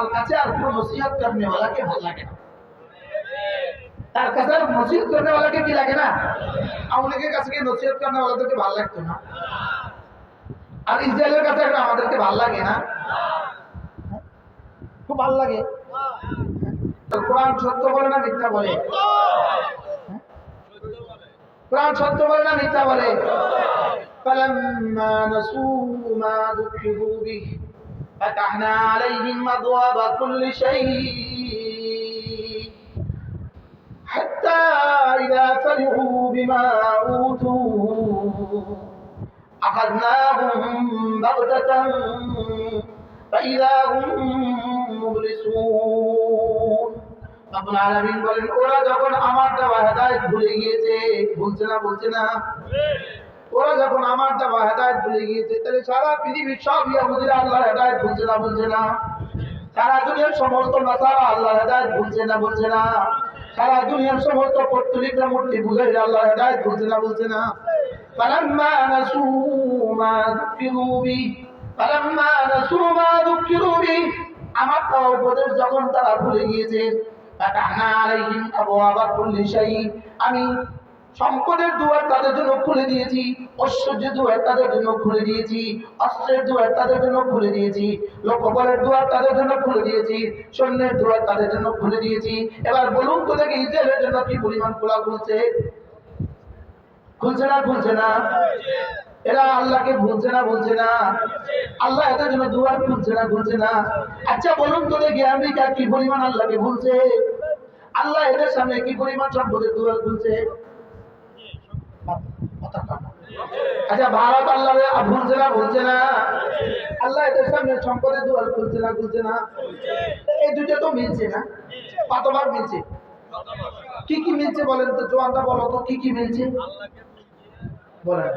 তার কাছে আর কোনো নসিহত করনে ওয়ালাকে ভালো লাগে না তার কাছে আর নসিহত করনে ওয়ালাকে কি লাগে না আওয়ামীলীগের কাছে কি নসিহত করনে ওয়ালাদেরকে ভালো লাগতো না আর ইসরায়েলের কাছে এখন আমাদেরকে ভালো লাগে না খুব ভালো লাগে কোরআন সত্য বলে না মিথ্যা বলে কোরআন সত্য বলে না মিথ্যা বলে فلما نسوا ما ذكروا به فتحنا عليهم أبواب كل شيء حتى إذا فرحوا بما أوتوا أخذناهم بغتة فإذا هم مبلسون রব্বুল আলামিন বলেন ওরা যখন আমার দেওয়া হেদায়েত ভুলে গিয়েছে বলছে না বলছে না ওরা যখন আমার দেওয়া হেদায়েত ভুলে গিয়েছে তাহলে সারা পৃথিবীর সব ইয়াহুদিরা আল্লাহর হেদায়েত ভুলছে না বলছে না সারা দুনিয়ার সমস্ত নাসারা আল্লাহর হেদায়েত ভুলছে না বলছে না সারা দুনিয়ার সমস্ত পত্তলিকরা মূর্তি বুঝাইলে আল্লাহর হেদায়েত ভুলছে না বলছে না فلما نسوا ما ذكروا به فلما نسوا ما ذكروا به আমার দেওয়া উপদেশ যখন তারা ভুলে গিয়েছে ফাতাহনা আলাইহিম আবওয়াবা কুল্লি শাই আমি সম্পদের দুয়ার তাদের জন্য খুলে দিয়েছি ঐশ্বর্যের দুয়ার তাদের জন্য খুলে দিয়েছি, অস্ত্রের দুয়ার তাদের জন্য খুলে দিয়েছি, লোকবলের দুয়ার তাদের জন্য খুলে দিয়েছি, সৈন্যের দুয়ার তাদের জন্য খুলে দিয়েছি। এবার বলুন তো দেখি ইসরায়েলের জন্য কি পরিমাণ খোলা খুলছে। খুলছে না খুলছে না। এরা আল্লাহকে ভুলছে না বলছে না। আল্লাহ এদের জন্য দুয়ার খুলছে না খুলছে না। আচ্ছা বলুন তো দেখি আমেরিকা কি পরিমাণ আল্লাহকে ভুলছে। আল্লাহ এদের সামনে কি পরিমাণ সম্পদের দুয়ার খুলছে। আচ্ছা ভারত আল্লাহ ভুলছে না, বলছে না? আল্লাহ এদের সামনে সম্পদের দুয়ার খুলছে না খুলছে না? এই দুটো তো মিলছে না। কতবার মিলছে? কি কি মিলছে বলেন তো, জোয়ানটা বলো তো, কি কি মিলছে? বলেন।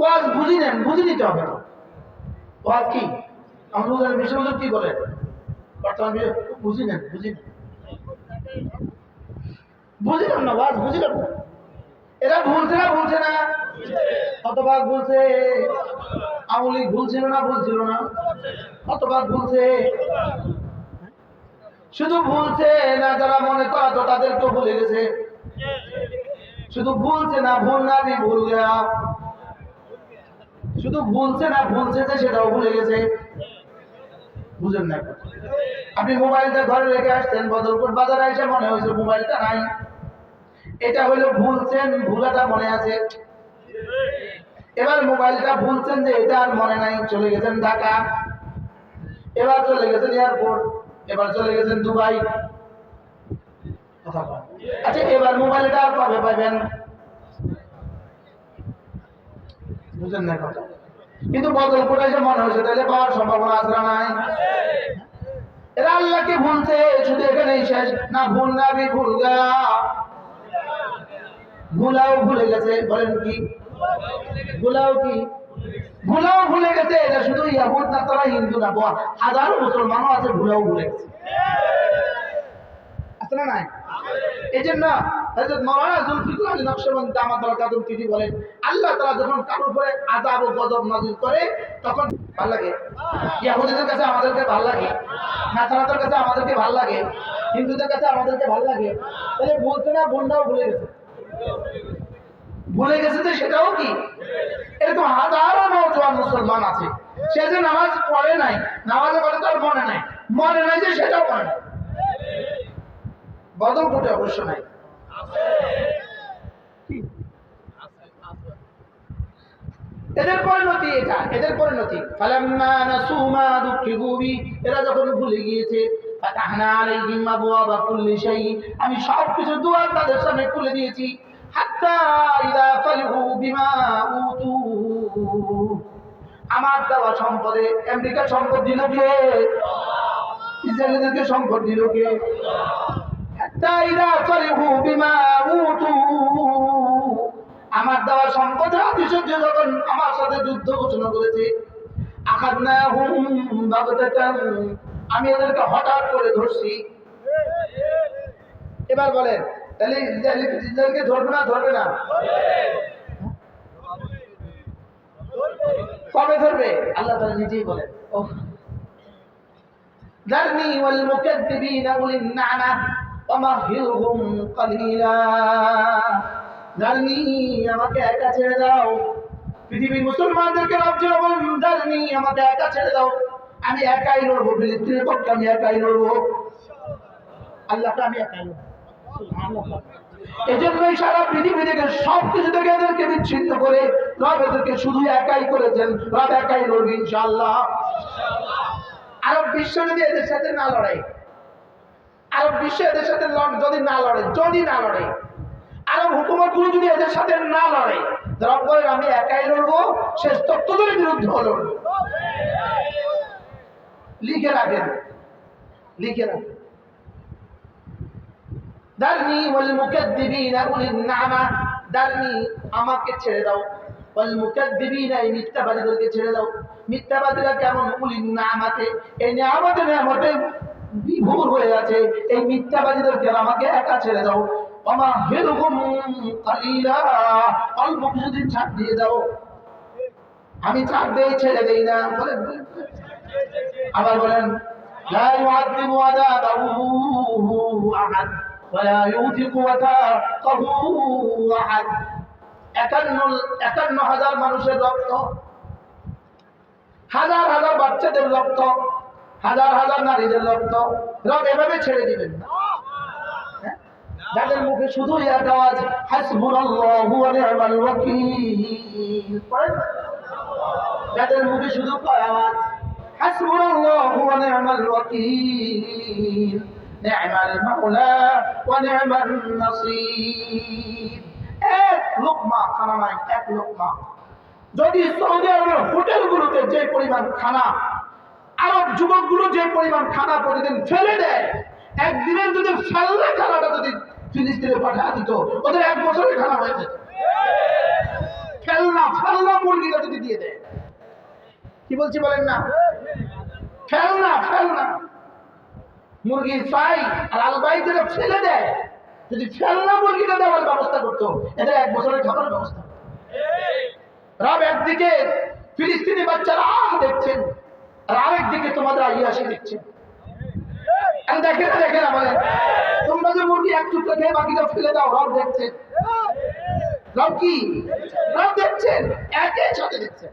ওয়াজ বুঝি নেন, বুঝে নিতে হবে না ওয়াজ কি? আমাদের বিশ্বজুর কি বলেন বর্তমান বুঝি নেন বুঝি নেন। বুঝিলাম না, ওয়াজ বুঝিলাম না এরা ভুলছে না ভুলছে না। কতবার ভুলছে আমলি ভুলছিল না ভুলছিল না। কতবার ভুলছে শুধু ভুলছে না, যারা মনে করা তো তাদেরকেও ভুলে গেছে। শুধু ভুলছে না, ভুল না, আমি ভুল গেয়া শুধু ভুলছে না ভুলছে যে সেটাও ভুলে গেছে। বুঝেন না আপনি মোবাইলটা ঘরে রেখে আসছেন বদলপুর বাজারে এসে মনে হয়েছে মোবাইলটা নাই। এটা হলো ভুলছেন, ভুলাটা মনে আছে। এবার মোবাইলটা ভুলছেন যে এটা আর মনে নাই, চলে গেছেন ঢাকা। এবার চলে গেছেন এয়ারপোর্ট, এবার চলে গেছেন দুবাই। আচ্ছা এবার মোবাইলটা আর কবে পাবেন? বুঝেন না কথা। কিন্তু বদল করে এসে মনে হয়েছে, তাহলে পাওয়ার সম্ভাবনা না নাই? এরা আল্লাহকে ভুলছে, শুধু এখানেই শেষ। না ভুল না ভুল গা। ভুলাও ভুলে গেছে, বলেন কি? ভুলাও কি? ভুলাও ভুলে গেছে, এটা শুধু ইয়াহুদ না, তারা হিন্দু না হাজারো মুসলমানও আছে, ভুলাও ভুলে গেছে। আছে না নাই? এই জন্য যখন করে তখন ভালো লাগে। কাছে আমাদেরকে ভালো লাগে কাছে আমাদেরকে হিন্দুদের কাছে আমাদেরকে ভালো লাগে। তাহলে বলছে না বোনটাও ভুলে গেছে। ভুলে গেছে তো সেটাও কি? এরকম হাজারো নৌজওয়ান মুসলমান আছে। সে যে নামাজ পড়ে নাই, নামাজে পড়ে তার মনে নাই। মনে নাই যে সেটাও পড়ে নাই। বদল কোটে অবশ্য নাই। এদের পরিণতি এটা, এদের পরিণতি। ফালাম্মা নাসু মা দুঃখিবু বি, এরা যখন ভুলে গিয়েছে, ফাতাহনা আলাইহিম আবওয়াবা আমি সব কিছু দুয়ার তাদের সামনে খুলে দিয়েছি। আমার দেওয়া সম্পদে আমেরিকা সম্পদ দিল কে? ইসরায়েলদেরকে সম্পদ দিল কে? আমার দেওয়া সম্পদ আতিশয্য যখন আমার সাথে যুদ্ধ ঘোষণা করেছে আঘাত না হুম আমি এদেরকে হঠাৎ করে ধরছি। এবার বলেন তাহলে ইসরায়েল- ইসরায়েলকে ধরবে না ধরবে না কবে ধরবে আল্লাহ তাআলা নিজেই বলেন ও ذرني والمكذبين أولي النعمة ومهلهم قليلا ذرني আমাকে একা ছেড়ে দাও পৃথিবীর মুসলমানদেরকে রবজে বলেন ذرني আমাকে একা ছেড়ে দাও আমি একাই লড়বো ফিলিস্তিনের পক্ষে আমি একাই লড়বো আল্লাহকে আমি একাই লড়বো সুবহানাল্লাহ। এজন্যই সারা পৃথিবী থেকে সব কিছু থেকে এদেরকে বিচ্ছিন্ন করে রব এদেরকে শুধু একাই করেছেন। রব একাই লড়বে ইনশাআল্লাহ। আরব বিশ্ব যদি এদের সাথে না লড়ে, আরব বিশ্ব এদের সাথে যদি না লড়ে, যদি না লড়ে, আরব যদি এদের সাথে না লড়ে আমি একাই লড়বো, শেষ তত্ত্বদের বিরুদ্ধে লড়বো। লিখে রাখেন লিখে রাখেন। দারনি ওয়াল মুকাদ্দিবিনা উলিন নামা। দারনি, আমাকে ছেড়ে দাও। ওয়াল মুকাদ্দিবিনা, এই মিথ্যাবাদীদেরকে ছেড়ে দাও। মিথ্যাবাদীরা কেমন উলিন নামাতে? এই নিয়ামতে নিয়ামতে বিভোর হয়ে আছে। এই মিথ্যাবাদীদেরকে আমাকে একা ছেড়ে দাও। আমা হেরুকুম কালিলা, অল্প কিছুদিন ছাড় দিয়ে দাও। আমি ছাড় দেই ছেড়ে দেই না। বলেন। আবার বলেন, লা ইউআযিবু আযাবাহু আহাদ। ওয়ালা ইউথিকু ওয়াথাকাহু আহাদ একান্ন একান্ন হাজার মানুষের রক্ত। হাজার হাজার বাচ্চাদের রক্ত, হাজার হাজার নারীদের রক্ত। রব এভাবে ছেড়ে দিবেন না। হ্যাঁ? যাদের মুখে শুধু যাদের মুখে শুধু কয় আওয়াজ, হাসবুনাল্লাহু ওয়া নি'মাল মাওলা ওয়া নি'মান নাসীর এক লোকমা খানা নাই এক লোকমা যদি সৌদি আরবের হোটেলগুলোতে যে পরিমাণ খানা আরব যুবকগুলো যে পরিমাণ খানা প্রতিদিন ফেলে দেয় একদিনের যদি ফেললে খানাটা যদি ফিলিস্তিনে পাঠা দিত ওদের এক বছরের খানা হয়ে যেত ফেলনা ফেলনা মুরগিটা যদি দিয়ে দেয় কি বলছি বলেন না ফেলনা ফেলনা মুরগির চাই আর আলবাই যেটা ফেলে দেয়। যদি ফেলনা মুরগিটা দেওয়ার ব্যবস্থা করতো এদের এক বছরের খাবার ব্যবস্থা। রব একদিকে ফিলিস্তিনি বাচ্চারা আহ দেখছেন, আর আরেকদিকে তোমাদের আইয়াসে দেখছেন। দেখে না দেখছেন।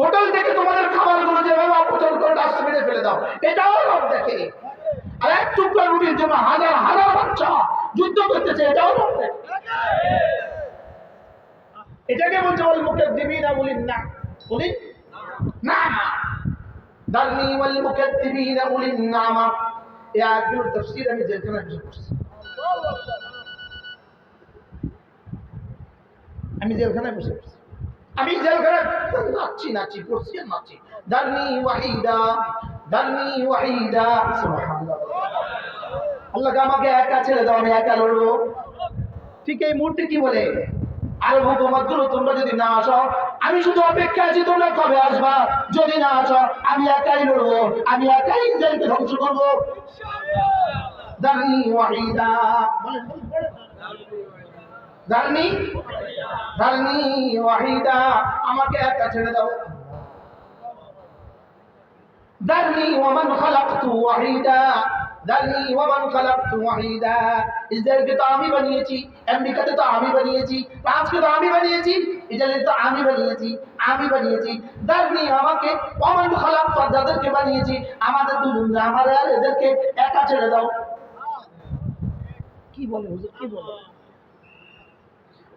হোটেল থেকে তোমাদের খাবারগুলো যেভাবে অপচয় করে ডাস্টবিনে ফেলে দাও, এটাও রব দেখে। আর এক টুকরো রুটির জন্য হাজার হাজার বাচ্চা যুদ্ধ করতেছে, এটাও রব দেখে। এটাকে বলছে বল মুখে দিবি না বলি না। বলি, না দারনি ওয়াল মুকাদ্দিবিনা উলিন নামা এই আয়াতগুলোর তাফসীর আমি জেলখানায় বসে করছি। আমি জেলখানায় বসে করছি আমি নাচছি করছি আর নাচছি দারনি ওয়াহিদা দারনি ওয়াহিদা আল্লাহকে আমাকে একা ছেড়ে দাও, আমি একা লড়বো। ঠিক এই মুহূর্তে কি বলে? আরও হুকুমাতগুলো তোমরা যদি না আসো, আমি শুধু অপেক্ষা আছি, তোমরা কবে আসবা? যদি না আসো, আমি একাই লড়বো, আমি একাই ইসরায়েলকে ধ্বংস করব। দারনি ওয়াহিদা দারনি দারনি ওয়াহিদা, আমাকে একা ছেড়ে দাও। দারনি ওয়ামান খালাকতু ওয়াহিদা দারনি ওয়ামান খালাকতু ওয়াহিদা। ইসরায়েলকে তো আমি বানিয়েছি, আমেরিকাতে তো আমি বানিয়েছি ফ্রান্সকে তো আমি বানিয়েছি ইসরায়েল তো আমি বানিয়েছি আমি বানিয়েছি। দারনি আমাকে ওয়ামান খালাকতু আর যাদেরকে বানিয়েছি, আমাদের দুজন আমাদের এদেরকে একা ছেড়ে দাও। কি বলে হুজুর, কি বলে?